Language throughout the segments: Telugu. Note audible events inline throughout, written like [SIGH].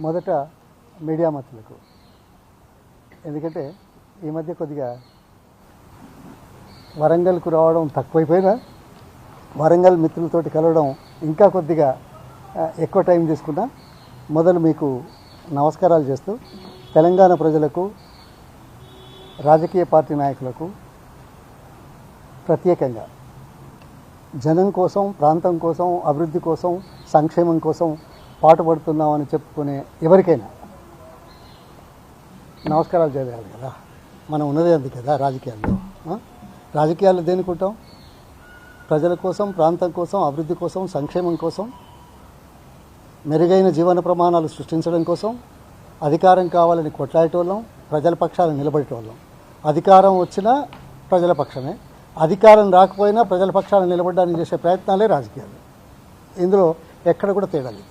మొదట మీడియా మతులకు ఎందుకంటే ఈ మధ్య కొద్దిగా వరంగల్కు రావడం తక్కువైపోయినా వరంగల్ మిత్రులతోటి కలవడం ఇంకా కొద్దిగా ఎక్కువ టైం తీసుకున్నా? మొదలు మీకు నమస్కారాలు చేస్తూ తెలంగాణ ప్రజలకు రాజకీయ పార్టీ నాయకులకు ప్రత్యేకంగా జనం కోసం ప్రాంతం కోసం అభివృద్ధి కోసం సంక్షేమం కోసం పాటుపడుతున్నామని చెప్పుకునే ఎవరికైనా. నమస్కారాలు చేయాలి కదా. మనం ఉన్నదే అంది కదా రాజకీయాల్లో. రాజకీయాలు దేనికుంటాం ప్రజల కోసం ప్రాంతం కోసం అభివృద్ధి కోసం సంక్షేమం కోసం మెరుగైన జీవన ప్రమాణాలు సృష్టించడం కోసం అధికారం కావాలని కొట్లాడేటోళ్ళం ప్రజల పక్షాలు నిలబడేటోళ్ళం. అధికారం వచ్చినా ప్రజల పక్షమే. అధికారం రాకపోయినా ప్రజల పక్షాలు నిలబడడానికి చేసే ప్రయత్నాలే రాజకీయాలు. ఇందులో ఎక్కడ కూడా తేడా లేదు.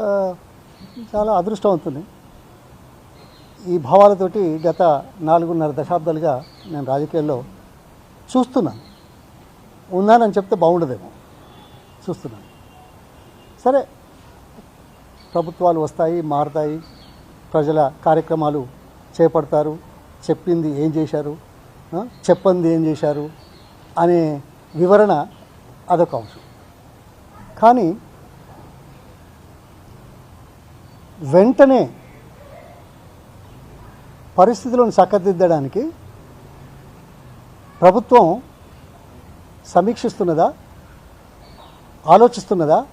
చాలా అదృష్టవంతుని ఈ భావాలతోటి గత నాలుగున్నర దశాబ్దాలుగా నేను రాజకీయాల్లో చూస్తున్నాను. ఉన్నానని చెప్తే బాగుండదేమో. చూస్తున్నాను. సరే ప్రభుత్వాలు వస్తాయి మారుతాయి ప్రజల కార్యక్రమాలు చేపడతారు చెప్పింది ఏం చేశారు చెప్పంది ఏం చేశారు అనే వివరణ అదొక అంశం. కానీ వెంటనే పరిస్థితులను చక్కదిద్దడానికి ప్రభుత్వం సమీక్షిస్తున్నదా? ఆలోచిస్తున్నదా?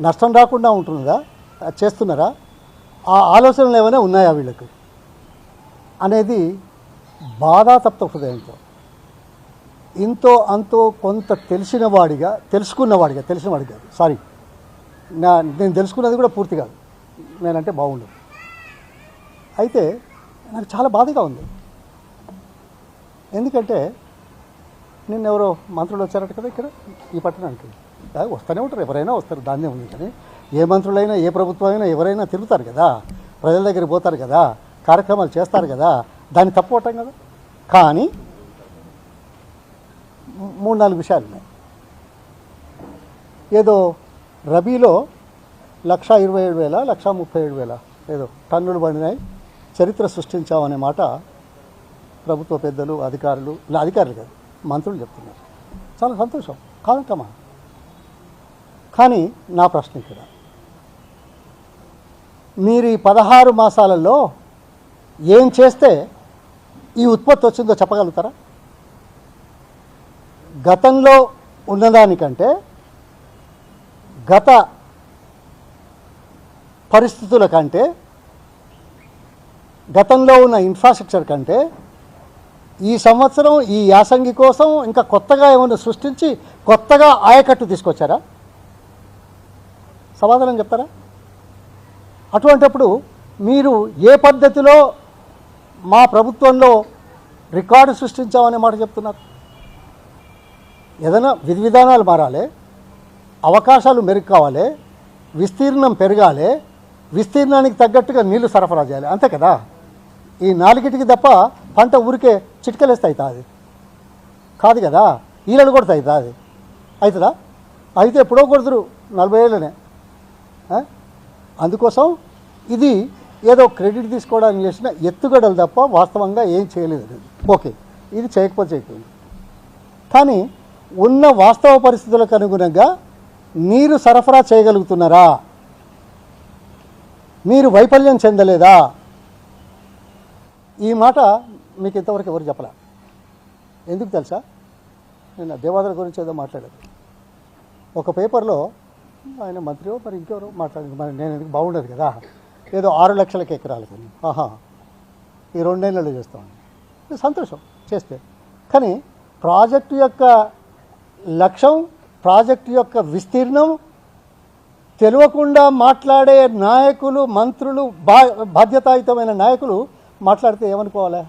నష్టం రాకుండా ఉంటున్నదా? అది చేస్తున్నారా? ఆ ఆలోచనలు ఏమైనా ఉన్నాయా వీళ్ళకి? అనేది బాధాతప్త హృదయంతో ఇంతో అంతో కొంత తెలిసిన వాడిగా తెలుసుకున్నవాడిగా తెలిసినవాడిగా సారీ నా నేను తెలుసుకున్నది కూడా పూర్తి కాదు. నేనంటే బాగుండు. అయితే నాకు చాలా బాధగా ఉంది. ఎందుకంటే నిన్న ఎవరో మంత్రులు వచ్చారట కదా ఇక్కడ ఈ పట్టణానికి. వస్తూనే ఉంటారు ఎవరైనా వస్తారు దాన్నే ఉంది కానీ ఏ మంత్రులైనా ఏ ప్రభుత్వం అయినా ఎవరైనా తిరుగుతారు కదా ప్రజల దగ్గర పోతారు కదా కార్యక్రమాలు చేస్తారు కదా దాన్ని తప్పవటం కదా. కానీ మూడు నాలుగు విషయాలు ఉన్నాయి ఏదో రబీలో లక్ష ఇరవై ఏడు వేల లక్ష ముప్పై ఏడు వేల ఏదో టన్నులు పడినాయి. చరిత్ర సృష్టించామనే మాట ప్రభుత్వ పెద్దలు అధికారులు ఇలా అధికారులు కాదు మంత్రులు చెప్తున్నారు. చాలా సంతోషం. కాదంటమ్మా కానీ నా ప్రశ్న ఇక్కడ. మీరు ఈ పదహారు మాసాలలో ఏం చేస్తే ఈ ఉత్పత్తి వచ్చిందో చెప్పగలుగుతారా? గతంలో ఉన్నదానికంటే గత పరిస్థితుల కంటే గతంలో ఉన్న ఇన్ఫ్రాస్ట్రక్చర్ కంటే ఈ సంవత్సరం ఈ యాసంగి కోసం ఇంకా కొత్తగా ఏమైనా సృష్టించి కొత్తగా ఆయకట్టు తీసుకొచ్చారా? సమాధానం చెప్తారా? అటువంటప్పుడు మీరు ఏ పద్ధతిలో మా ప్రభుత్వంలో రికార్డు సృష్టించామనే మాట చెప్తున్నారు? ఏదైనా విధి విధానాలు మారాలి అవకాశాలు మెరుగు కావాలి విస్తీర్ణం పెరగాలి విస్తీర్ణానికి తగ్గట్టుగా నీళ్ళు సరఫరా చేయాలి. అంతే కదా? ఈ నాలుగిటికి తప్ప పంట ఊరికే చిటికలేస్తే అవుతుంది కాదు కదా? ఈలలు కొడితే అవుతుంది అవుతుందా అయితే ఎప్పుడో కొడుతురు నలభై ఏళ్ళనే. అందుకోసం ఇది ఏదో క్రెడిట్ తీసుకోవడానికి చేసిన ఎత్తుగడలు తప్ప వాస్తవంగా ఏం చేయలేదు ఓకే. ఇది చేయకపోతే చేయకపోయింది. కానీ ఉన్న వాస్తవ పరిస్థితులకు అనుగుణంగా నీరు సరఫరా చేయగలుగుతున్నారా? మీరు వైఫల్యం చెందలేదా? ఈ మాట మీకు ఇంతవరకు ఎవరు చెప్పలే? ఎందుకు తెలుసా? నేను దేవాదాయ గురించి ఏదో మాట్లాడేది ఒక పేపర్లో ఆయన మంత్రియో మరి ఇంకెవరో మాట్లాడింది మరి నేను ఎందుకు బాగుండదు కదా? ఏదో ఆరు లక్షలకి ఎకరాలు కానీ ఆహా ఈ రెండేళ్ళలో చేస్తాం సంతోషం చేస్తే. కానీ ప్రాజెక్టు యొక్క లక్ష్యం ప్రాజెక్టు యొక్క విస్తీర్ణం తెలియకుండా మాట్లాడే నాయకులు మంత్రులు బా బాధ్యతాయుతమైన నాయకులు మాట్లాడితే ఏమనుకోవాలి?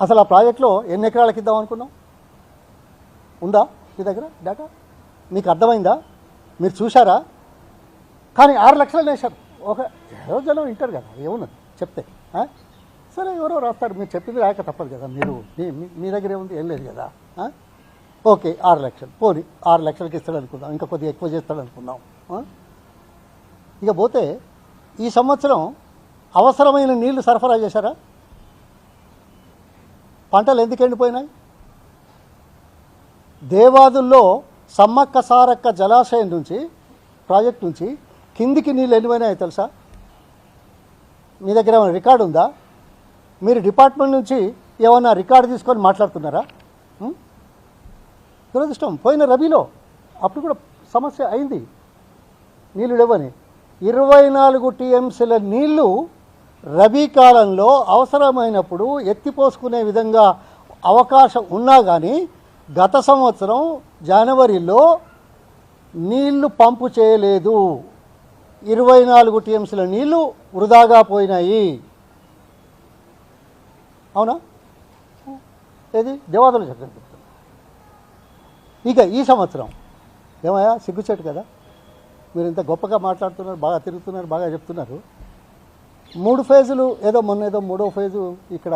అసలు ఆ ప్రాజెక్టులో ఎన్ని ఎకరాలకు ఇద్దాం అనుకున్నాం? ఉందా మీ దగ్గర డేటా? మీకు అర్థమైందా? మీరు చూశారా? కానీ ఆరు లక్షలు వేశారు ఒక ఏదో జనం వింటారు కదా ఏమున్నది? చెప్తే సరే ఎవరో రాస్తారు. మీరు చెప్పింది రాక తప్పదు కదా మీరు మీ- మీ- మీ దగ్గర ఏముంది? ఏం లేదు కదా ఓకే ఆరు లక్షలు. పోని ఆరు లక్షలకి ఇస్తాడు అనుకుందాం ఇంకా కొద్దిగా ఎక్కువ చేస్తాడు అనుకుందాం ఇక పోతే ఈ సంవత్సరం అవసరమైన నీళ్ళు సరఫరా చేశారా? పంటలు ఎందుకు ఎండిపోయినాయి? దేవాదుల్లో సమ్మక్క సారక్క జలాశయం నుంచి ప్రాజెక్ట్ నుంచి కిందికి నీళ్ళు ఎండిపోయినాయో తెలుసా? మీ దగ్గర ఏమైనా రికార్డు ఉందా? మీరు డిపార్ట్మెంట్ నుంచి ఏమైనా రికార్డు తీసుకొని మాట్లాడుతున్నారా? దురదృష్టం. పోయిన రబీలో అప్పుడు కూడా సమస్య అయింది. నీళ్ళు లేవని. ఇరవై నాలుగు టీఎంసీల నీళ్ళు రబీ కాలంలో అవసరమైనప్పుడు ఎత్తిపోసుకునే విధంగా అవకాశం ఉన్నా కానీ గత సంవత్సరం జనవరిలో నీళ్ళు పంపు చేయలేదు. ఇరవై నాలుగు టీఎంసీల నీళ్ళు వృధాగా పోయినాయి. అవునా? ఏది? దేవాదలు చెప్పండి ఇక ఈ సంవత్సరం. ఏమయ్యా? సిగ్గుచేటు కదా. మీరు ఇంత గొప్పగా మాట్లాడుతున్నారు బాగా తిరుగుతున్నారు బాగా చెప్తున్నారు. మూడు ఫేజులు ఏదో మొన్న ఏదో మూడో ఫేజు ఇక్కడ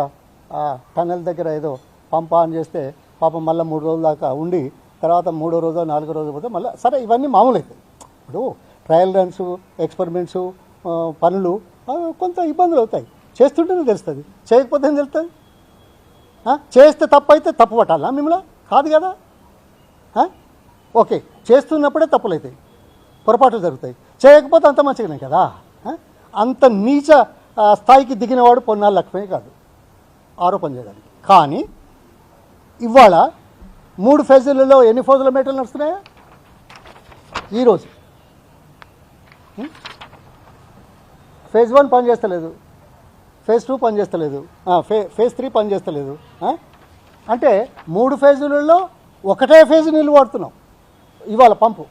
ఆ టన్నెల్ దగ్గర ఏదో పంప ఆన్ చేస్తే పాపం మళ్ళీ మూడు రోజుల దాకా ఉండి తర్వాత మూడో రోజు నాలుగో రోజు పోతే మళ్ళీ సరే ఇవన్నీ మామూలు అవుతాయి ఇప్పుడు ట్రయల్ రన్స్ ఎక్స్పెరిమెంట్స్ పనులు కొంత ఇబ్బందులు అవుతాయి. చేస్తుంటేనే తెలుస్తుంది. చేయకపోతే తెలుస్తుంది. చేస్తే తప్పు అయితే తప్పు పట్టాలా మిమ్మల్ని? కాదు కదా? ఓకే చేస్తున్నప్పుడే తప్పులు అవుతాయి పొరపాట్లు జరుగుతాయి. చేయకపోతే అంత మంచిగానే కదా? అంత నీచ స్థాయికి దిగినవాడు పొన్నాళ్ళు లక్ష్మే కాదు. ఆరోపణ చేయడానికి. కానీ ఇవాళ మూడు ఫేజులలో ఎన్ని ఫోజుల మీటర్లు నడుస్తున్నాయా? ఈరోజు ఫేజ్ వన్ పనిచేస్తలేదు ఫేజ్ టూ పనిచేస్తలేదు ఫే ఫేజ్ త్రీ పనిచేస్తలేదు అంటే మూడు ఫేజులలో ఒకటే ఫేజ్ నీళ్ళు వాడుతున్నాం. ఇవాళ పంపు.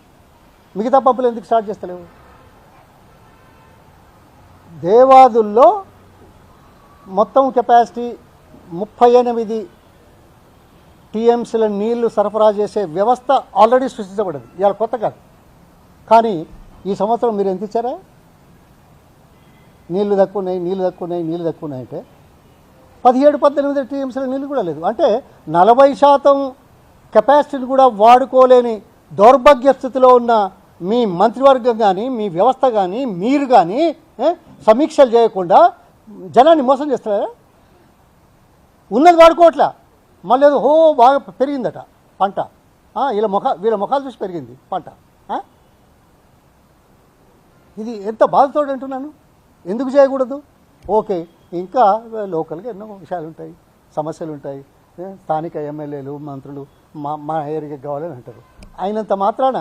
మిగతా పంపులు ఎందుకు స్టార్ట్ చేస్తలేవు? దేవాదుల్లో మొత్తం కెపాసిటీ ముప్పై ఎనిమిది టీఎంసీల నీళ్ళు సరఫరా చేసే వ్యవస్థ ఆల్రెడీ సృష్టించబడింది. ఇవాళ కొత్త కాదు. కానీ ఈ సంవత్సరం మీరు ఎంత ఇచ్చారా? నీళ్ళు తక్కువ ఉన్నాయి నీళ్ళు తక్కువ ఉన్నాయి నీళ్ళు తక్కువ ఉన్నాయి అంటే పదిహేడు పద్దెనిమిది టీఎంసీల నీళ్ళు కూడా లేదు. అంటే నలభై శాతం కెపాసిటీని కూడా వాడుకోలేని దౌర్భాగ్య స్థితిలో ఉన్న మీ మంత్రివర్గం కానీ మీ వ్యవస్థ కానీ మీరు కానీ సమీక్షలు చేయకుండా జనాన్ని మోసం చేస్తారా ఉన్నది వాడుకోవట్లా. మళ్ళీ హో బాగా పెరిగిందట పంట. వీళ్ళ ముఖ వీళ్ళ ముఖాలు చూసి పెరిగింది పంట. ఇది ఎంత బాధతో అంటున్నాను. ఎందుకు చేయకూడదు? ఓకే ఇంకా లోకల్గా ఎన్నో విషయాలు ఉంటాయి సమస్యలు ఉంటాయి స్థానిక ఎమ్మెల్యేలు మంత్రులు మా మా ఏరియాకి కావాలని అంటారు. అయినంత మాత్రాన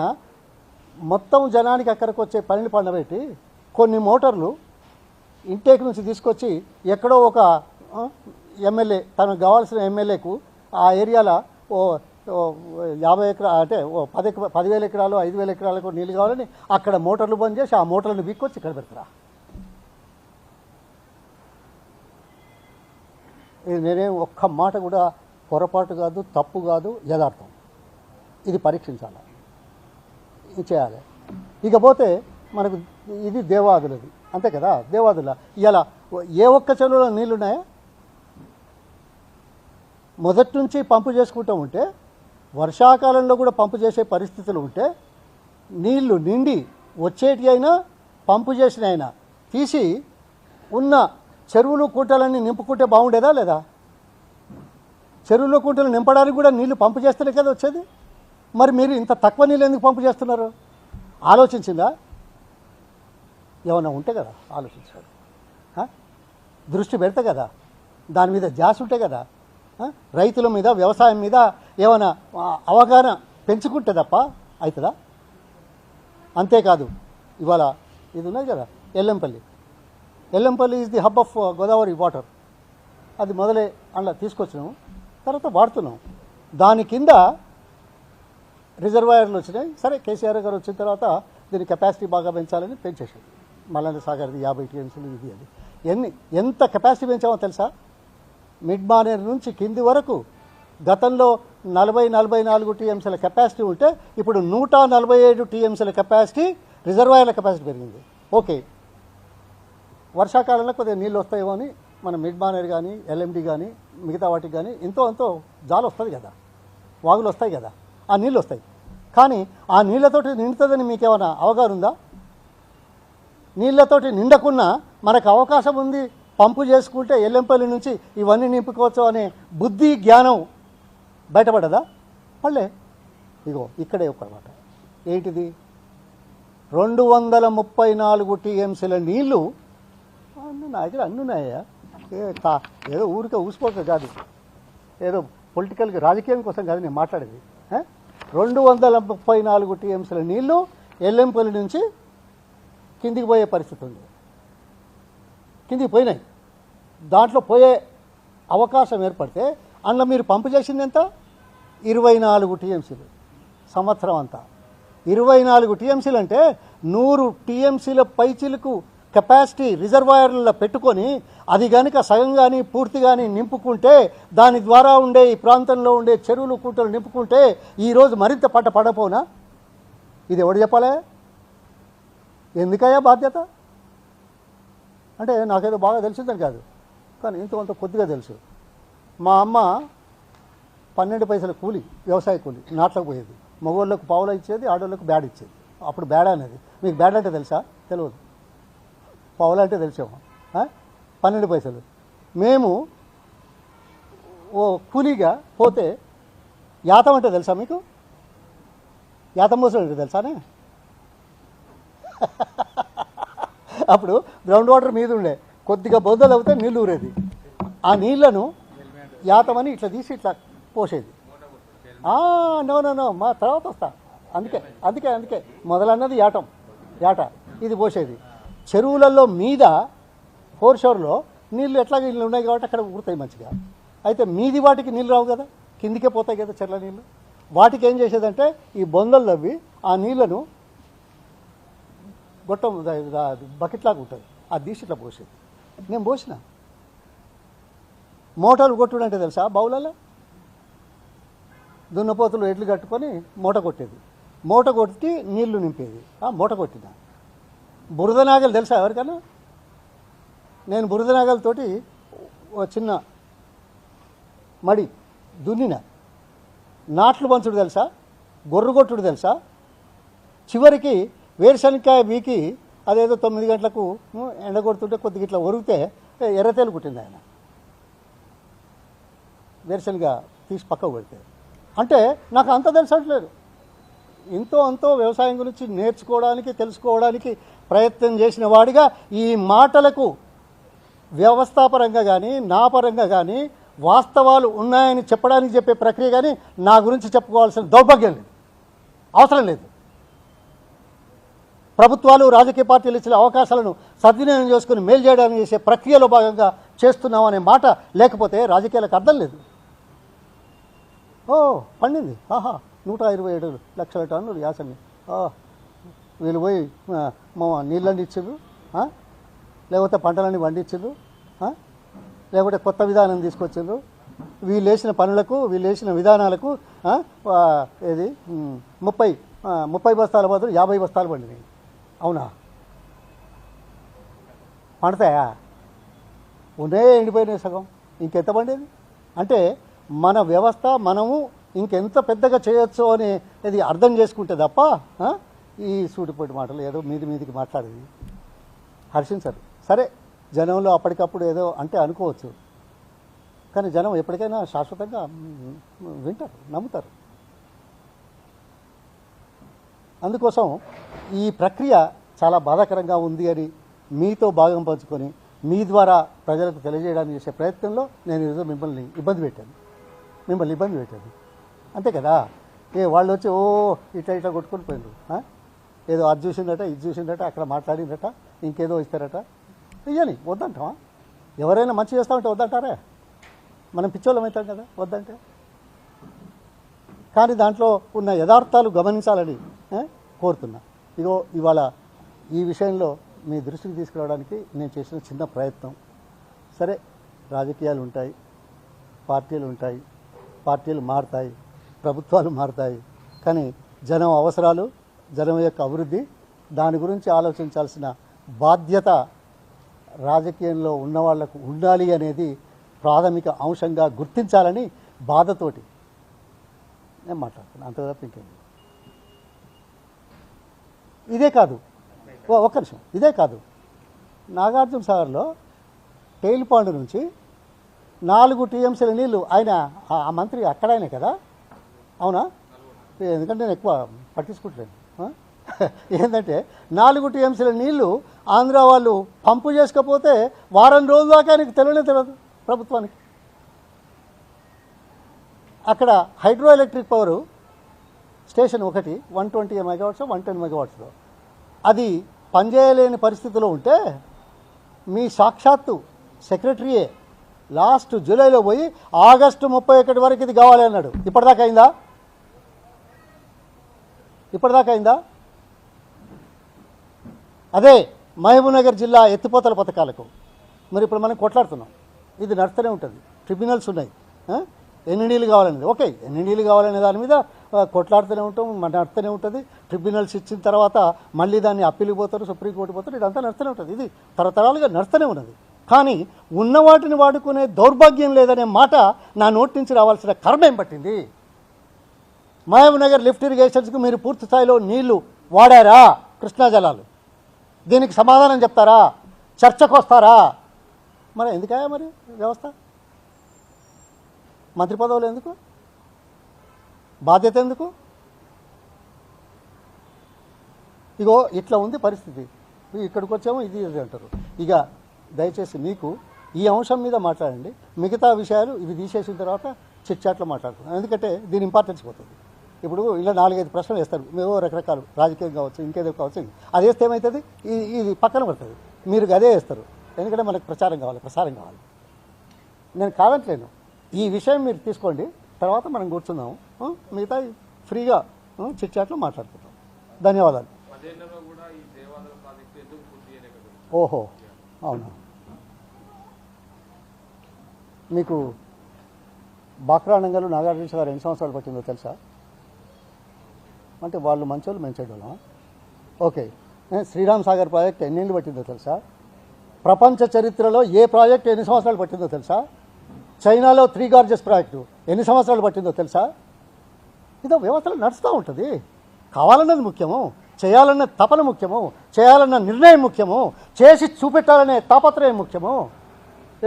మొత్తం జనానికి అక్కడికి వచ్చే పనిని పండబెట్టి కొన్ని మోటార్లు ఇంటేక్ నుంచి తీసుకొచ్చి ఎక్కడో ఒక ఎమ్మెల్యే తనకు కావాల్సిన ఎమ్మెల్యేకు ఆ ఏరియాలో ఓ యాభై ఎకరా అంటే ఓ పది పదివేల ఎకరాలు ఐదు వేల ఎకరాలకు నీళ్ళు కావాలని అక్కడ మోటార్లు బంద్ చేసి ఆ మోటార్లను బిక్కొచ్చి ఇక్కడ పెడతారా? ఇది నేనేం ఒక్క మాట కూడా పొరపాటు కాదు తప్పు కాదు యథార్థం. ఇది పరీక్షించాలి. ఇది చేయాలి. ఇకపోతే మనకు ఇది దేవాదులది అంతే కదా? దేవాదుల. ఇలా ఏ ఒక్క చెరువులో నీళ్ళున్నాయా మొదటి నుంచి పంపు చేసుకుంటూ ఉంటే వర్షాకాలంలో కూడా పంపు చేసే పరిస్థితులు ఉంటే నీళ్ళు నిండి వచ్చేటి అయినా పంపు చేసిన అయినా తీసి ఉన్న చెరువులు కూటలన్నీ నింపుకుంటే బాగుండేదా లేదా? చెరువులో కుంటలు నింపడానికి కూడా నీళ్ళు పంపు చేస్తేనే కదా వచ్చేది? మరి మీరు ఇంత తక్కువ నీళ్ళు ఎందుకు పంపు చేస్తున్నారు? ఆలోచించిందా? ఏమన్నా ఉంటే కదా ఆలోచించాడు దృష్టి పెడతా కదా. దాని మీద జాస్ ఉంటే కదా. రైతుల మీద వ్యవసాయం మీద ఏమైనా అవగాహన పెంచుకుంటే తప్ప అవుతుందా? అంతేకాదు ఇవాళ ఇది ఉన్నది కదా Yellampalli. Yellampalli is the hub of Godavari water అది మొదలే అలా తీసుకొచ్చినాము. తర్వాత వాడుతున్నాం. దాని కింద రిజర్వాయర్లు వచ్చినాయి. సరే కేసీఆర్ గారు వచ్చిన తర్వాత దీని కెపాసిటీ బాగా పెంచాలని పెంచేసాడు మల్లన్న సాగర్ది యాభై టీఎంసీలు ఇది అది. ఎన్ని ఎంత కెపాసిటీ పెంచామో తెలుసా? మిడ్ మానేర్ నుంచి కింది వరకు గతంలో నలభై నలభై నాలుగు టీఎంసీల కెపాసిటీ ఉంటే ఇప్పుడు నూట నలభై ఏడు టీఎంసీల కెపాసిటీ రిజర్వాయర్ల కెపాసిటీ పెరిగింది. ఓకే. వర్షాకాలంలో కొద్దిగా నీళ్ళు వస్తాయేమో అని మన మిడ్ మానేర్ కానీ ఎల్ఎండి కానీ మిగతా వాటికి కానీ ఎంతో ఎంతో జాలు వస్తుంది కదా. వాగులు వస్తాయి కదా. ఆ నీళ్ళు వస్తాయి. కానీ ఆ నీళ్ళతోటి నిండుతుందని మీకేమైనా అవగాహన ఉందా? నీళ్ళతోటి నిండకున్నా మనకు అవకాశం ఉంది పంపు చేసుకుంటే ఎల్లెంపల్లి నుంచి ఇవన్నీ నింపుకోవచ్చు అనే బుద్ధి జ్ఞానం బయటపడదా? మళ్ళీ ఇగో ఇక్కడే ఒక మాట. ఏంటిది? రెండు వందల ముప్పై నాలుగు టీఎంసీల నీళ్ళు అన్ని నా దగ్గర అన్ని ఉన్నాయా? ఏదో ఊరికే ఊసిపోక కాదు. ఏదో పొలిటికల్గా రాజకీయం కోసం కాదు నేను మాట్లాడేది. రెండు వందల ముప్పై నాలుగు టీఎంసీల నీళ్ళు ఎల్లంపల్లి నుంచి కిందికి పోయే పరిస్థితి ఉంది. కిందికి పోయినాయి. దాంట్లో పోయే అవకాశం ఏర్పడితే అందులో మీరు పంపు చేసింది ఎంత? ఇరవై నాలుగు టీఎంసీలు సంవత్సరం అంతా. ఇరవై నాలుగు టీఎంసీలు అంటే నూరు టీఎంసీల పైచిలకు కెపాసిటీ రిజర్వాయర్లలో పెట్టుకొని అది కనుక సగం కానీ పూర్తి కానీ నింపుకుంటే దాని ద్వారా ఉండే ఈ ప్రాంతంలో ఉండే చెరువులు కుంటలు నింపుకుంటే ఈరోజు మరింత పంట పడపోనా? ఇది ఎవడు చెప్పాలే? ఎందుకయ్యా బాధ్యత? అంటే నాకేదో బాగా తెలిసిందని కాదు. కానీ ఇంత కొంత కొద్దిగా తెలుసు. మా అమ్మ పన్నెండు పైసల కూలి వ్యవసాయ కూలి నాట్లకు పోయేది. మగవాళ్ళకు పావులు ఇచ్చేది ఆడవాళ్ళకు బ్యాడ్ ఇచ్చేది. అప్పుడు బ్యాడ్ అనేది. మీకు బ్యాడ్ అంటే తెలుసా? తెలియదు. పావులు అంటే తెలిసాము పన్నెండు పైసలు. మేము ఓ కూలీగా పోతే యాతం అంటే తెలుసా మీకు? యాతం మోసం అంటే తెలుసానే? [LAUGHS] అప్పుడు గ్రౌండ్ వాటర్ మీద ఉండే. కొద్దిగా బొద్దలు అవుతే నీళ్ళు ఊరేది. ఆ నీళ్ళను యాతమని ఇట్లా తీసి ఇట్లా పోసేది. ఆ, నో నో నో మా తర్వాత వస్తా. అందుకే అందుకే అందుకే. మొదలన్నది యాటం. యాట. ఇది పోసేది. చెరువులలో మీద ఫోర్ షోర్లో నీళ్ళు ఎట్లా నీళ్ళు ఉన్నాయి కాబట్టి అక్కడ ఊరుతాయి మంచిగా. అయితే మీది వాటికి నీళ్ళు రావు కదా? కిందికే పోతాయి కదా చెర్ల నీళ్ళు వాటికి ఏం చేసేదంటే ఈ బొందలు తవ్వి ఆ నీళ్ళను గొట్టం బకెట్లాగా ఉంటుంది. ఆ తీసి ఇట్లా పోసేది. నేను పోసిన. మోటార్లు కొట్టుడు అంటే తెలుసా బౌలలో దున్నపోతులు ఎడ్లు కట్టుకొని మూట కొట్టేది. మూట కొట్టి నీళ్ళు నింపేది. ఆ మూట కొట్టిన. బురదనాగలు తెలుసా ఎవరికైనా నేను బురదనాగలతోటి ఓ చిన్న మడి దున్నిన. నాట్లు పంచుడు తెలుసా? గొర్రగొట్టుడు తెలుసా? చివరికి వేరుశనక్కాయ బీకి అదేదో తొమ్మిది గంటలకు ఎండగొడుతుంటే ఎండ కొడుతుంటే కొద్దిగా ఇట్లా ఒరిగితే ఎర్రతేలు కుట్టింది ఆయన. వేరుశనగ తీసి పక్కకు పెడితే. అంటే నాకు అంత తెలిసట్లేదు. ఎంతో అంతో వ్యవసాయం గురించి నేర్చుకోవడానికి తెలుసుకోవడానికి ప్రయత్నం చేసిన వాడిగా ఈ మాటలకు వ్యవస్థాపరంగా కానీ నా పరంగా కానీ వాస్తవాలు ఉన్నాయని చెప్పడానికి చెప్పే ప్రక్రియ కానీ నా గురించి చెప్పుకోవాల్సిన దౌర్భాగ్యం లేదు. అవసరం లేదు. ప్రభుత్వాలు రాజకీయ పార్టీలు ఇచ్చిన అవకాశాలను సద్వినియోగం చేసుకుని మేలు చేయడానికి చేసే ప్రక్రియలో భాగంగా చేస్తున్నాం అనే మాట లేకపోతే రాజకీయాలకు అర్థం లేదు. ఓ పండింది. ఆహా నూట ఇరవై ఏడు లక్షల టన్నులు యాసన్ని ఆ, వీళ్ళు పోయి మా నీళ్ళని ఇచ్చిండ్రు లేకపోతే పంటలన్నీ పండించిండ్రు లేకపోతే కొత్త విధానం తీసుకొచ్చిండ్రు. వీళ్ళు వేసిన పనులకు వీళ్ళు వేసిన విధానాలకు ఇది ఏది ముప్పై ముప్పై బస్తాల బదులు యాభై బస్తాలు పండినాయి. అవునా? పండుతాయా? ఉన్నాయే ఎండిపోయినాయి సగం. ఇంకెంత పండేది? అంటే మన వ్యవస్థ మనము ఇంకెంత పెద్దగా చేయొచ్చు అని ఇది అర్థం చేసుకుంటే తప్ప ఈ సూటిపోటి మాటలు ఏదో మీది మీదికి మాట్లాడేది. హర్షించరు సరే జనంలో అప్పటికప్పుడు ఏదో అంటే అనుకోవచ్చు. కానీ జనం ఎప్పటికైనా శాశ్వతంగా వింటారు నమ్ముతారు. అందుకోసం ఈ ప్రక్రియ చాలా బాధాకరంగా ఉంది అని మీతో భాగం పంచుకొని మీ ద్వారా ప్రజలకు తెలియజేయడానికి చేసే ప్రయత్నంలో నేను ఈరోజు మిమ్మల్ని ఇబ్బంది పెట్టాను. మిమ్మల్ని ఇబ్బంది పెట్టాను. అంతే కదా? ఏ వాళ్ళు వచ్చి ఓ ఇట్లా ఇట్లా కొట్టుకొని పోయిండ్రు ఏదో అది చూసిందట ఇది చూసిందట అక్కడ మాట్లాడిందట ఇంకేదో ఇస్తారట. ఇయ్యని వద్దంటావా? ఎవరైనా మంచి చేస్తామంటే వద్దంటారే? మనం పిచ్చోళ్ళం అవుతాం కదా వద్దంటే? కానీ దాంట్లో ఉన్న యథార్థాలు గమనించాలని కోరుతున్నా. ఇగో ఇవాళ ఈ విషయంలో మీ దృష్టికి తీసుకురావడానికి నేను చేసిన చిన్న ప్రయత్నం. సరే రాజకీయాలు ఉంటాయి పార్టీలు ఉంటాయి పార్టీలు మారుతాయి ప్రభుత్వాలు మారుతాయి కానీ జనం అవసరాలు జనం యొక్క అభివృద్ధి దాని గురించి ఆలోచించాల్సిన బాధ్యత రాజకీయంలో ఉన్నవాళ్ళకు ఉండాలి అనేది ప్రాథమిక అంశంగా గుర్తించాలని బాధతోటి నేను మాట్లాడుతున్నాను అంత తప్ప ఇదే కాదు. ఓ- ఒక్క నిమిషం. ఇదే కాదు. నాగార్జున సాగర్లో టెయిల్ నుంచి నాలుగు టీఎంసీల నీళ్ళు ఆయన ఆ- మంత్రి అక్కడైనా కదా? అవునా? ఎందుకంటే నేను ఎక్కువ పట్టించుకుంటలేను [LAUGHS] ఏంటంటే నాలుగు టీఎంసీల నీళ్ళు ఆంధ్ర వాళ్ళు పంపు చేసుకపోతే వారం రోజుల దాకా ఆయనకు తెలియనే తెలియదు ప్రభుత్వానికి. అక్కడ హైడ్రో ఎలక్ట్రిక్ పవరు స్టేషన్ ఒకటి one twenty megawatts one ten మెగావాట్స్లో. అది పనిచేయలేని పరిస్థితిలో ఉంటే మీ సాక్షాత్తు సెక్రటరీయే లాస్ట్ జూలైలో పోయి ఆగస్టు ముప్పై ఒకటి వరకు ఇది కావాలి అన్నాడు. ఇప్పటిదాకా అయిందా? ఇప్పటిదాకా అయిందా? అదే మహబూబ్నగర్ జిల్లా ఎత్తిపోతల పథకాలకు. మరి ఇప్పుడు మనం కొట్లాడుతున్నాం. ఇది నడుస్తూనే ఉంటుంది. ట్రిబ్యునల్స్ ఉన్నాయి. ఆ? ఎన్ని నీళ్ళు కావాలనేది. ఓకే ఎన్ని నీళ్ళు కావాలనే దాని మీద కొట్లాడుతూనే ఉంటాం మన నడుస్తూనే ఉంటుంది. ట్రిబ్యునల్స్ ఇచ్చిన తర్వాత మళ్ళీ దాన్ని అప్పీల్కి పోతారు సుప్రీంకోర్టు పోతారు ఇదంతా నడుస్తూనే ఉంటుంది. ఇది తరతరాలుగా నడుస్తూనే ఉన్నది. కానీ ఉన్న వాటిని వాడుకునే దౌర్భాగ్యం లేదనే మాట నా నోటి నుంచి రావాల్సిన కర్మ ఏం పట్టింది? మహబూబ్నగర్ లిఫ్ట్ ఇరిగేషన్స్కి మీరు పూర్తి స్థాయిలో నీళ్ళు వాడారా? కృష్ణా జలాలు. దీనికి సమాధానం చెప్తారా? చర్చకు వస్తారా? మరి ఎందుకయా మరి వ్యవస్థ? మంత్రి పదవులు ఎందుకు? బాధ్యత ఎందుకు? ఇగో ఇట్లా ఉంది పరిస్థితి. ఇక్కడికి వచ్చాము ఇది ఇది అంటారు. ఇక దయచేసి మీకు ఈ అంశం మీద మాట్లాడండి. మిగతా విషయాలు ఇవి తీసేసిన తర్వాత చిట్చాట్లు మాట్లాడుతున్నాం ఎందుకంటే దీని ఇంపార్టెన్స్ పోతుంది. ఇప్పుడు ఇలా నాలుగైదు ప్రశ్నలు వేస్తారు. మేము రకరకాలు రాజకీయం కావచ్చు ఇంకేదో కావచ్చు. అది వేస్తే ఏమవుతుంది ఇది ఇది పక్కన పడుతుంది. మీరు అదే వేస్తారు. ఎందుకంటే మనకు ప్రచారం కావాలి ప్రసారం కావాలి. నేను కాదంటలేను. ఈ విషయం మీరు తీసుకోండి. తర్వాత మనం కూర్చుందాం ఆ? మిగతా ఫ్రీగా చిట్ చాట్లో మాట్లాడుకుందాం. ధన్యవాదాలు. ఓహో అవునా? మీకు బాక్రానంగలు నాగార్జున గారు ఎన్ని సంవత్సరాలు పట్టిందో తెలుసా? అంటే వాళ్ళు మంచోళ్ళు మంచేటోళ్ళం ఓకే. శ్రీరామ్ సాగర్ ప్రాజెక్ట్ ఎన్నేళ్ళు పట్టిందో తెలుసా? ప్రపంచ చరిత్రలో ఏ ప్రాజెక్ట్ ఎన్ని సంవత్సరాలు పట్టిందో తెలుసా? చైనాలో త్రీ గార్జెస్ ప్రాజెక్టు ఎన్ని సంవత్సరాలు పట్టిందో తెలుసా? ఇదో వ్యవస్థలో నడుస్తూ ఉంటుంది. కావాలన్నది ముఖ్యము చేయాలన్న తపన ముఖ్యము చేయాలన్న నిర్ణయం ముఖ్యము చేసి చూపెట్టాలనే తాపత్రయం ముఖ్యము.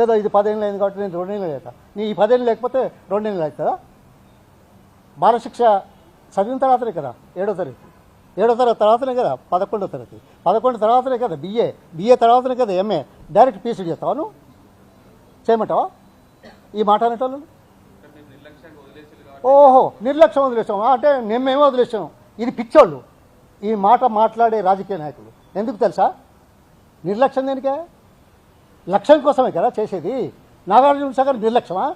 ఏదో ఇది పదేళ్ళు అయింది కాబట్టి నేను రెండేళ్ళు లేక నీ ఈ పదేళ్ళు లేకపోతే రెండేళ్ళు అవుతుందా? బాలశిక్ష చదివిన తర్వాతనే కదా ఏడో తరగతి. ఏడో తరగతి తర్వాతనే కదా పదకొండో తరగతి. పదకొండు తర్వాతనే కదా బిఏ బిఏ తర్వాతనే కదా ఎంఏ డైరెక్ట్ పీసీ చేస్తావా నువ్వు? చేయమంటావా? ఈ మాట అనేటోళ్ళు? ఓహో నిర్లక్ష్యం వదిలేసాం అంటే మేమేమో వదిలేసాం ఇది పిచ్చోళ్ళు. ఈ మాట మాట్లాడే రాజకీయ నాయకులు. ఎందుకు తెలుసా? నిర్లక్ష్యం దేనికే? లక్ష్యం కోసమే కదా చేసేది. నాగార్జున సాగర్ నిర్లక్ష్యమా?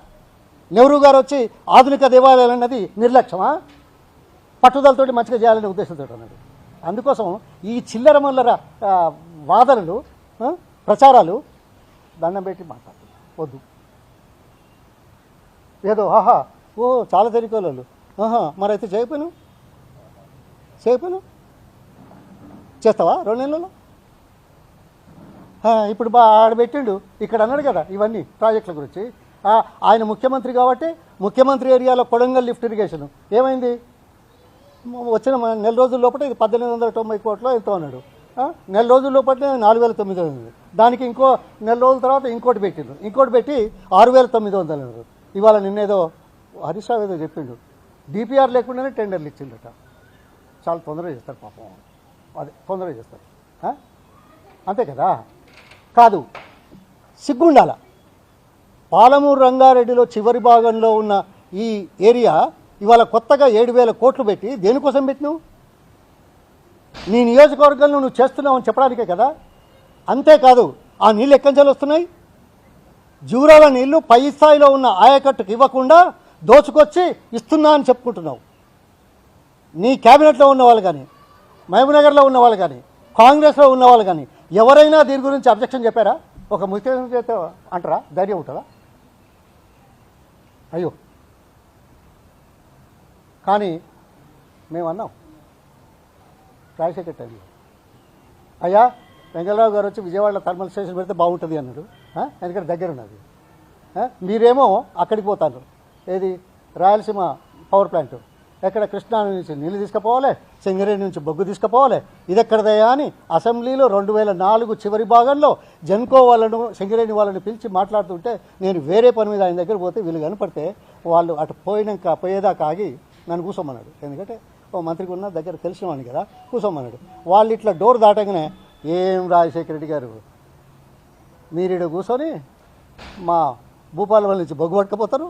నెహ్రూ గారు వచ్చి ఆధునిక దేవాలయాలు అన్నది నిర్లక్ష్యమా? పట్టుదలతోటి మంచిగా చేయాలనే ఉద్దేశంతో అన్నాడు. అందుకోసం ఈ చిల్లర మల్లర వాదనలు ప్రచారాలు దండం పెట్టి మాట్లాడుతుంది వద్దు. ఏదో ఆహా ఓ చాలా తెలికోళ్ళు ఆహా మరైతే చేయపోను చేయపోను చేస్తావా రెండు నెలల్లో? ఇప్పుడు బా ఆడ పెట్టిండు. ఇక్కడ అన్నాడు కదా ఇవన్నీ ప్రాజెక్టుల గురించి. ఆయన ముఖ్యమంత్రి కాబట్టి ముఖ్యమంత్రి ఏరియాలో కొడంగల్ లిఫ్ట్ ఇరిగేషన్. ఏమైంది? వచ్చిన నెల రోజుల లోపల ఇది పద్దెనిమిది వందల తొంభై కోట్లో ఎంతో అన్నాడు. నెల రోజుల లోపలనే నాలుగు వేల తొమ్మిది వందలు దానికి ఇంకో నెల రోజుల తర్వాత ఇంకోటి పెట్టిండు. ఇంకోటి పెట్టి ఆరు వేల తొమ్మిది వందలు అన్నారు ఇవాళ నిన్నేదో హరీష్ రావు ఏదో చెప్పిండు. డిపిఆర్ లేకుండానే టెండర్లు ఇచ్చిండట. చాలా తొందరగా చేస్తారు పాపం. అదే తొందరగా చేస్తారు. అంతే కదా? కాదు. సిగ్గుండాల. పాలమూరు రంగారెడ్డిలో చివరి భాగంలో ఉన్న ఈ ఏరియా ఇవాళ కొత్తగా ఏడు వేల కోట్లు పెట్టి దేనికోసం పెట్టినావు? నీ నియోజకవర్గంలో నువ్వు చేస్తున్నావు అని చెప్పడానికే కదా? అంతేకాదు ఆ నీళ్ళు ఎక్కడి వస్తున్నాయి? జూరాల నీళ్ళు పై స్థాయిలో ఉన్న ఆయకట్టుకు ఇవ్వకుండా దోచుకొచ్చి ఇస్తున్నా అని చెప్పుకుంటున్నావు. నీ క్యాబినెట్లో ఉన్న వాళ్ళు కానీ మహబూబ్నగర్లో ఉన్న వాళ్ళు కానీ కాంగ్రెస్లో ఉన్న వాళ్ళు కానీ ఎవరైనా దీని గురించి అబ్జెక్షన్ చెప్పారా? ఒక ముఖ్యమంత్రి చేస్తే అంటారా? ధైర్యం ఉంటుందా? అయ్యో. కానీ మేము అన్నాం రాజశేఖర్ టైంలో అయ్యా వెంకటరావు గారు వచ్చి విజయవాడలో థర్మల్ స్టేషన్ పెడితే బాగుంటుంది అన్నాడు. ఎందుకంటే దగ్గర ఉన్నది మీరేమో అక్కడికి పోతారు. ఏది? రాయలసీమ పవర్ ప్లాంట్ ఎక్కడ కృష్ణా నుంచి నీళ్ళు తీసుకుపోవాలి సింగరేణి నుంచి బొగ్గు తీసుకుపోవాలి. ఇది ఎక్కడదయా అని అసెంబ్లీలో రెండు వేల నాలుగు చివరి భాగంలో జన్కో వాళ్ళను సింగరేణి వాళ్ళని పిలిచి మాట్లాడుతుంటే నేను వేరే పని మీద ఆయన దగ్గర పోతే వీళ్ళు కనపడితే వాళ్ళు అటు పోయినాక పోయేదాకా ఆగి నన్ను కూర్చోమన్నాడు ఎందుకంటే ఓ మంత్రికి ఉన్న దగ్గర తెలిసిన వాడిని కదా కూర్చోమన్నాడు వాళ్ళు ఇట్లా డోర్ దాటగానే ఏం రాజశేఖర రెడ్డి గారు? మీరు ఈడ కూర్చొని మా భూపాలపల్లి నుంచి బొగ్గు పట్టుకపోతారు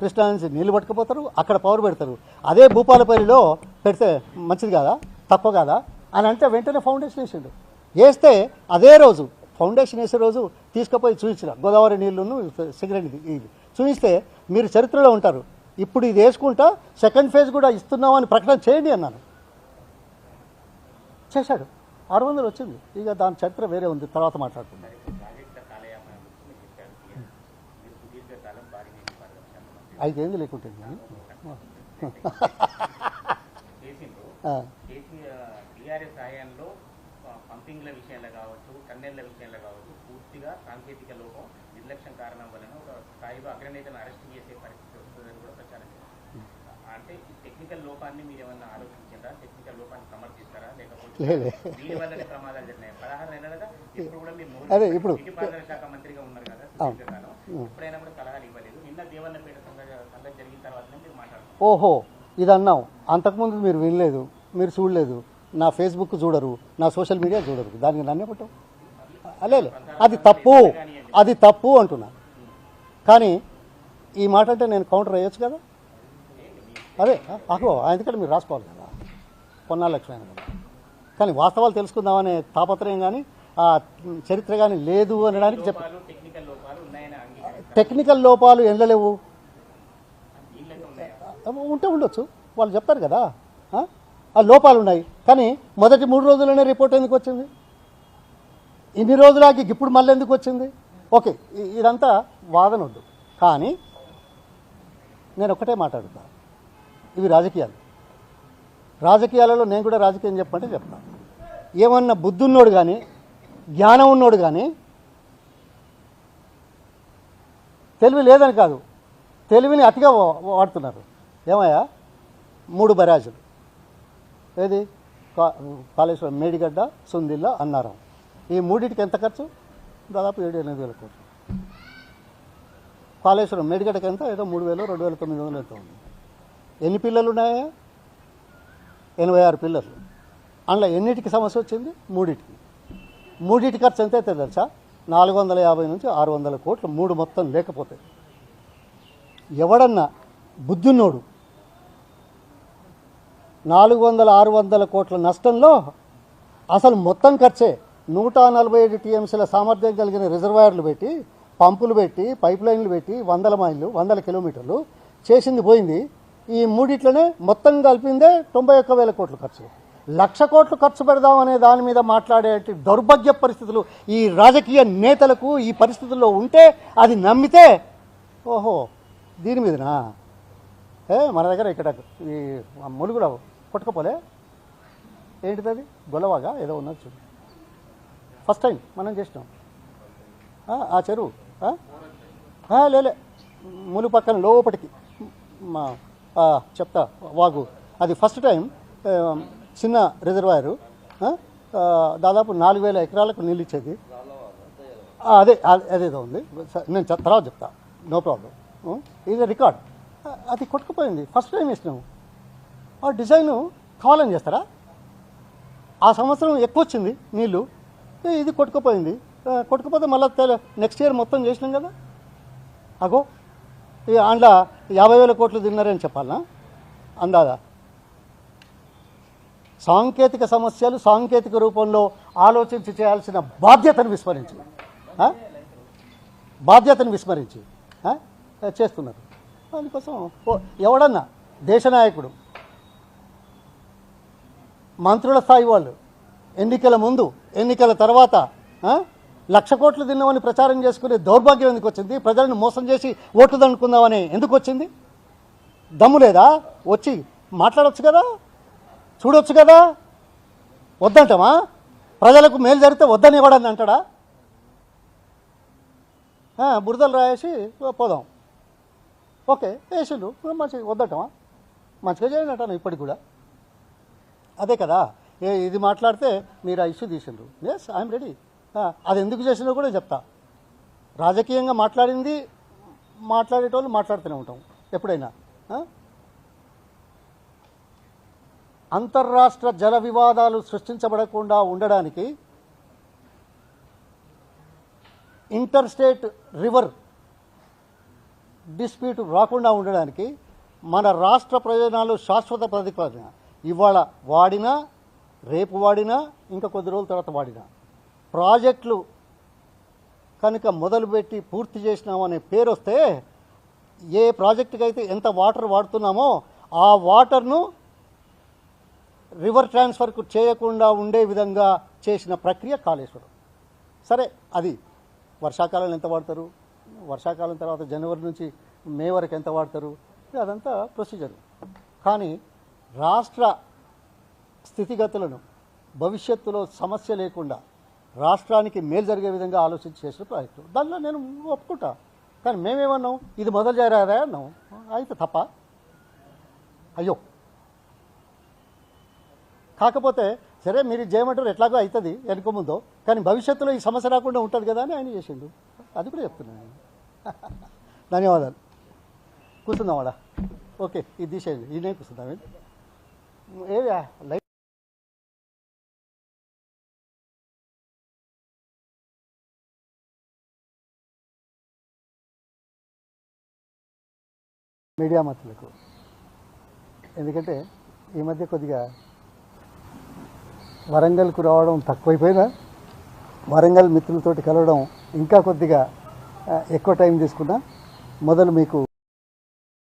కృష్ణా నుంచి నీళ్ళు పట్టుకపోతారు అక్కడ పవర్ పెడతారు. అదే భూపాలపల్లిలో పెడితే మంచిది కాదా? తప్ప కాదా? అని అంటే వెంటనే ఫౌండేషన్ వేసిండు. వేస్తే అదే రోజు ఫౌండేషన్ వేసే రోజు తీసుకుపోయి చూపించిన గోదావరి నీళ్ళను సిగరెట్ ఇది. చూపిస్తే మీరు చరిత్రలో ఉంటారు. ఇప్పుడు ఇది వేసుకుంటా సెకండ్ ఫేజ్ కూడా ఇస్తున్నామని ప్రకటన చేయండి అన్నాను. చేశాడు. ఆరు వందలు వచ్చింది. ఇక దాని చరిత్ర వేరే ఉంది. తర్వాత మాట్లాడుకుందాం. ఐదేళ్ళు లేకుంటుంది పంపింగ్ల విషయంలో కావచ్చు టన్నెళ్ళ విషయంలో కావచ్చు పూర్తిగా సాంకేతిక లోపం నిర్లక్ష్యం కారణం వలన ఒక స్థాయిలో అగ్రనేతను అరెస్ట్ చేసే పరిస్థితి వస్తుందని కూడా ప్రచారం అంటే ఈ టెక్నికల్ లోపాన్ని మీరు ఏమన్నా ఆలోచించారా? టెక్నికల్ లోపాన్ని సమర్థిస్తారా? లేకపోతే లేలే దీని వల్లనే ప్రమాదాలు జరిగినాయి. పదహారు నెలలుగా ఇప్పుడు కూడా మీరు అదే ఇప్పుడు నీటిపారుదల శాఖ మంత్రిగా ఉన్నారు కదా. ఎప్పుడైనా కూడా సలహాలు ఇవ్వలేదు. నిన్న దేవన్నపేట సంఘ సంగతి జరిగిన తర్వాతనే మీరు మాట్లాడుతున్నారు ఓహో ఇది అన్నాం అంతకుముందు మీరు వినలేదు. మీరు చూడలేదు. నా ఫేస్బుక్ చూడరు. నా సోషల్ మీడియా చూడరు. దానికి నన్నే పట్టం అలేలే అది తప్పు. అది తప్పు అంటున్నా. కానీ ఈ మాట అంటే నేను కౌంటర్ వేయొచ్చు కదా? అదే అహో ఎందుకంటే మీరు రాసుకోవాలి కదా? పొన్నాల లక్ష్మైన కదా. కానీ వాస్తవాలు తెలుసుకుందామనే తాపత్రయం కానీ ఆ చరిత్ర కానీ లేదు అనడానికి చెప్ప టెక్నికల్ లోపాలు ఎండలేవు ఉంటే ఉండొచ్చు. వాళ్ళు చెప్తారు కదా. ఆ? లోపాలు ఉన్నాయి. కానీ మొదటి మూడు రోజుల్లోనే రిపోర్ట్ ఎందుకు వచ్చింది? ఇన్ని రోజులాగి ఇప్పుడు మళ్ళీ ఎందుకు వచ్చింది? ఓకే ఇదంతా వాదన వద్దు. కానీ నేను ఒకటే మాట్లాడుతా. ఇవి రాజకీయాలు. రాజకీయాలలో నేను కూడా రాజకీయం చెప్పమంటే చెప్తాను ఏమన్నా బుద్ధున్నోడు కానీ జ్ఞానం ఉన్నోడు కానీ తెలివి లేదని కాదు. తెలివిని అతిగా వా- వాడుతున్నారు. ఏమయ్యా? మూడు బరాజులు. ఏది? కా- కాళేశ్వరం మేడిగడ్డ సుందిల్ల అన్నారం. ఈ మూడింటికి ఎంత ఖర్చు? దాదాపు ఏడు ఎనిమిది వేల కోట్లు. కాళేశ్వరం మేడిగడ్డకి ఎంత? ఏదో మూడు వేలు రెండు వేల తొమ్మిది వందలు ఎంత ఉంది. ఎన్ని పిల్లలు ఉన్నాయా? ఎనభై ఆరు పిల్లలు. అందులో ఎన్నిటికి సమస్య వచ్చింది? మూడింటికి. మూడింటి ఖర్చు ఎంత అయితే తెలుసా? నాలుగు వందల యాభై నుంచి ఆరు వందల కోట్లు మూడు మొత్తం లేకపోతే. ఎవడన్నా బుద్ధున్నోడు నాలుగు వందల ఆరు వందల కోట్ల నష్టంలో అసలు మొత్తం ఖర్చే నూట నలభై ఐదు టీఎంసీల సామర్థ్యం కలిగిన రిజర్వాయర్లు పెట్టి పంపులు పెట్టి పైప్ లైన్లు పెట్టి వందల మైళ్ళు వందల కిలోమీటర్లు చేసింది పోయింది. ఈ మూడిట్లనే మొత్తం కలిపిందే తొంభై ఒక్క వేల కోట్లు ఖర్చు. లక్ష కోట్లు ఖర్చు పెడదామనే దాని మీద మాట్లాడే దౌర్భాగ్య పరిస్థితులు ఈ రాజకీయ నేతలకు ఈ పరిస్థితుల్లో ఉంటే అది నమ్మితే ఓహో దీని మీదనా? ఏ మన దగ్గర ఇక్కడ ఈ ములుగులో కొట్టుకపోలే. ఏంటిది అది గొలవాగా ఏదో ఉన్నది చూడు. ఫస్ట్ టైం మనం చేసినాం. ఆ, చెరువు. లేలే ములు పక్కన లోపటికి. మా చెప్తా వాగు. అది ఫస్ట్ టైం చిన్న రిజర్వాయరు దాదాపు నాలుగు వేల ఎకరాలకు నీళ్ళు ఇచ్చేది అదే అదే- అదేదో ఉంది. నేను తర్వాత చెప్తా. No problem. ఇది రికార్డ్. అది కొట్టుకుపోయింది. ఫస్ట్ టైం వేసినాము. ఆ డిజైను కావాలని చేస్తారా? ఆ సంవత్సరం ఎక్కువ వచ్చింది నీళ్ళు ఇది కొట్టుకుపోయింది. కొట్టుకుపోతే మళ్ళీ నెక్స్ట్ ఇయర్ మొత్తం చేసినాం కదా? అగో ఇక అందులో యాభై వేల కోట్లు తిన్నారని చెప్పాలనా? అందాదా? సాంకేతిక సమస్యలు సాంకేతిక రూపంలో ఆలోచించి చేయాల్సిన బాధ్యతను విస్మరించి. బాధ్యతను విస్మరించి. చేస్తున్నారు. అందుకోసం ఎవడన్నా దేశ నాయకుడు మంత్రుల స్థాయి వాళ్ళు ఎన్నికల ముందు ఎన్నికల తర్వాత లక్ష కోట్లు తిన్నామని ప్రచారం చేసుకునే దౌర్భాగ్యం ఎందుకు వచ్చింది? ప్రజలను మోసం చేసి ఓట్లు దండుకుందామని ఎందుకు వచ్చింది? దమ్ము లేదా? వచ్చి మాట్లాడవచ్చు కదా? చూడొచ్చు కదా? వద్దంటామా? ప్రజలకు మేలు జరిగితే వద్దని ఇవ్వడని అంటాడా? బురదలు రాయేసి పోదాం. ఓకే వేసిండు మంచి వద్దటమా? మంచిగా చేయండి అంటాను ఇప్పటికి కూడా. అదే కదా ఏ ఇది మాట్లాడితే మీరు ఆ ఇష్యూ తీసిండ్రు. ఎస్ ఐఎమ్ రెడీ అది ఎందుకు చేసినా కూడా చెప్తా. రాజకీయంగా మాట్లాడింది మాట్లాడేటోళ్ళు మాట్లాడుతూనే ఉంటాం. ఎప్పుడైనా అంతర్రాష్ట్ర జల వివాదాలు సృష్టించబడకుండా ఉండడానికి ఇంటర్ స్టేట్ రివర్ డిస్ప్యూట్ రాకుండా ఉండడానికి మన రాష్ట్ర ప్రయోజనాలు శాశ్వత ప్రతిపాదన. ఇవాళ వాడినా రేపు వాడినా ఇంకా కొద్ది రోజుల తర్వాత వాడినా. ప్రాజెక్టులు కనుక మొదలుపెట్టి పూర్తి చేసినామనే పేరు వస్తే ఏ ప్రాజెక్టుకి అయితే ఎంత వాటర్ వాడుతున్నామో ఆ వాటర్ను రివర్ ట్రాన్స్ఫర్కు చేయకుండా ఉండే విధంగా చేసిన ప్రక్రియ కాళేశ్వరం. సరే అది వర్షాకాలం ఎంత వాడతారు? వర్షాకాలం తర్వాత జనవరి నుంచి మే వరకు ఎంత వాడతారు? ఇది అదంతా ప్రొసీజర్. కానీ రాష్ట్ర స్థితిగతులను భవిష్యత్తులో సమస్య లేకుండా రాష్ట్రానికి మేలు జరిగే విధంగా ఆలోచించి చేసిన ప్రాజెక్టు దానిలో నేను ఒప్పుకుంటా. కానీ మేమేమన్నాం? ఇది మొదలు చేరాదా అన్నాం. అయితే తప్ప. అయ్యో. కాకపోతే సరే మీరు చేయమంటారు ఎట్లాగో అవుతుంది వెనుక ముందో. కానీ భవిష్యత్తులో ఈ సమస్య రాకుండా ఉంటుంది కదా అని ఆయన చేసిండు. అది కూడా చెప్తున్నాను [LAUGHS] ధన్యవాదాలు. కూర్చుందాం వాడా ఓకే ఇది తీసేయండి. ఈయనే కూర్చుందాం. ఏ లైట్ మీడియా మతులకు ఎందుకంటే ఈ మధ్య కొద్దిగా వరంగల్కు రావడం తక్కువైపోయినా వరంగల్ మిత్రులతోటి కలవడం ఇంకా కొద్దిగా ఎక్కువ టైం తీసుకున్నా మొదలు మీకు